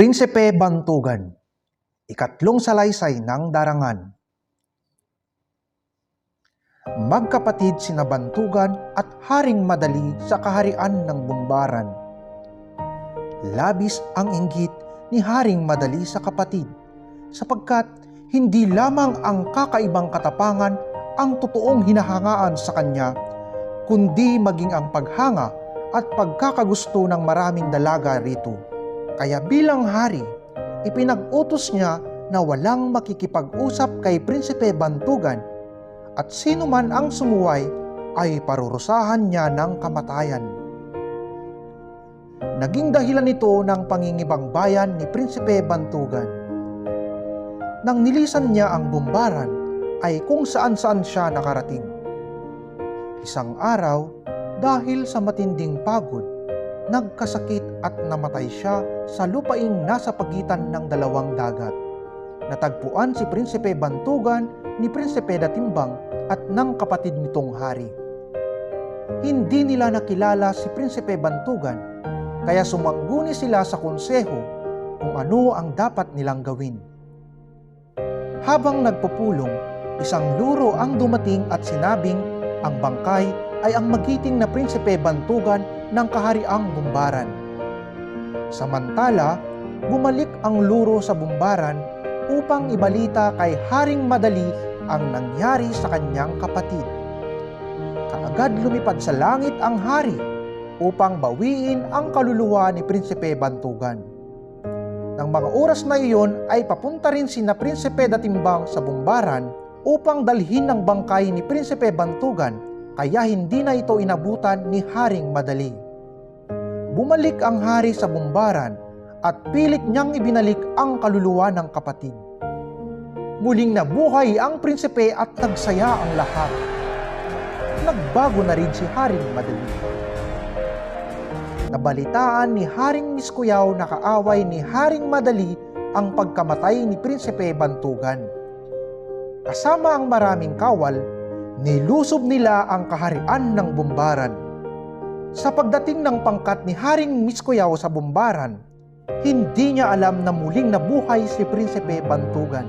Prinsipe Bantugan Ikatlong salaysay ng darangan Magkapatid sina Bantugan at Haring Madali sa kaharian ng Bumbaran. Labis ang inggit ni Haring Madali sa kapatid sapagkat hindi lamang ang kakaibang katapangan ang totoong hinahangaan sa kanya, kundi maging ang paghanga at pagkakagusto ng maraming dalaga rito. Kaya bilang hari, ipinag-utos niya na walang makikipag-usap kay Prinsipe Bantugan at sino man ang sumuway ay parurusahan niya ng kamatayan. Naging dahilan ito ng pangingibang bayan ni Prinsipe Bantugan. Nang nilisan niya ang bumbaran, ay kung saan-saan siya nakarating. Isang araw, dahil sa matinding pagod, nagkasakit at namatay siya sa lupaing nasa pagitan ng dalawang dagat. Natagpuan si Prinsipe Bantugan ni Prinsipe Datimbang at ng kapatid nitong hari. Hindi nila nakilala si Prinsipe Bantugan kaya sumangguni sila sa konseho kung ano ang dapat nilang gawin. Habang nagpupulong, isang luro ang dumating at sinabing ang bangkay ay ang magiting na Prinsipe Bantugan ng kahariang Bumbaran. Samantala, bumalik ang luro sa Bumbaran upang ibalita kay Haring Madali ang nangyari sa kanyang kapatid. Kaagad lumipad sa langit ang hari upang bawiin ang kaluluwa ni Prinsipe Bantugan. Nang mga oras na iyon ay papunta rin sina Prinsipe Datimbang sa Bumbaran upang dalhin ng bangkay ni Prinsipe Bantugan kaya hindi na ito inabutan ni Haring Madali. Bumalik ang hari sa Bumbaran at pilit niyang ibinalik ang kaluluwa ng kapatid. Muling nabuhay ang prinsipe at nagsaya ang lahat. Nagbago na rin si Haring Madali. Nabalitaan ni Haring Miskuyaw na kaaway ni Haring Madali ang pagkamatay ni Prinsipe Bantugan. Kasama ang maraming kawal, nilusob nila ang kaharian ng Bumbaran. Sa pagdating ng pangkat ni Haring Miskuyaw sa Bumbaran, hindi niya alam na muling nabuhay si Prinsipe Bantugan.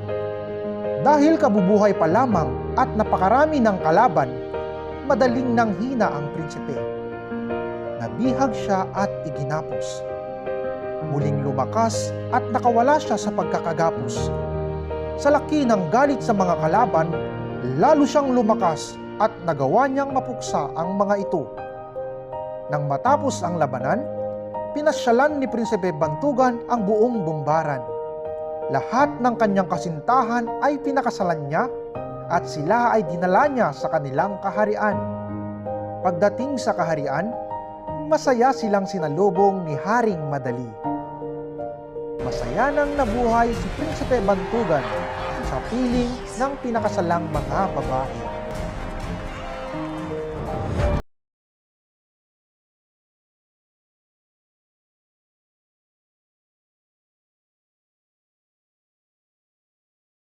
Dahil kabubuhay pa lamang at napakarami ng kalaban, madaling nang hina ang prinsipe. Nabihag siya at iginapos. Muling lumakas at nakawala siya sa pagkakagapos. Sa laki ng galit sa mga kalaban, lalo siyang lumakas at nagawa niyang mapuksa ang mga ito. Nang matapos ang labanan, pinasyalan ni Prinsipe Bantugan ang buong bumbaran. Lahat ng kanyang kasintahan ay pinakasalan niya at sila ay dinala niya sa kanilang kaharian. Pagdating sa kaharian, masaya silang sinalubong ni Haring Madali. Masaya nang nabuhay si Prinsipe Bantugan sa piling ng pinakasalang mga babae.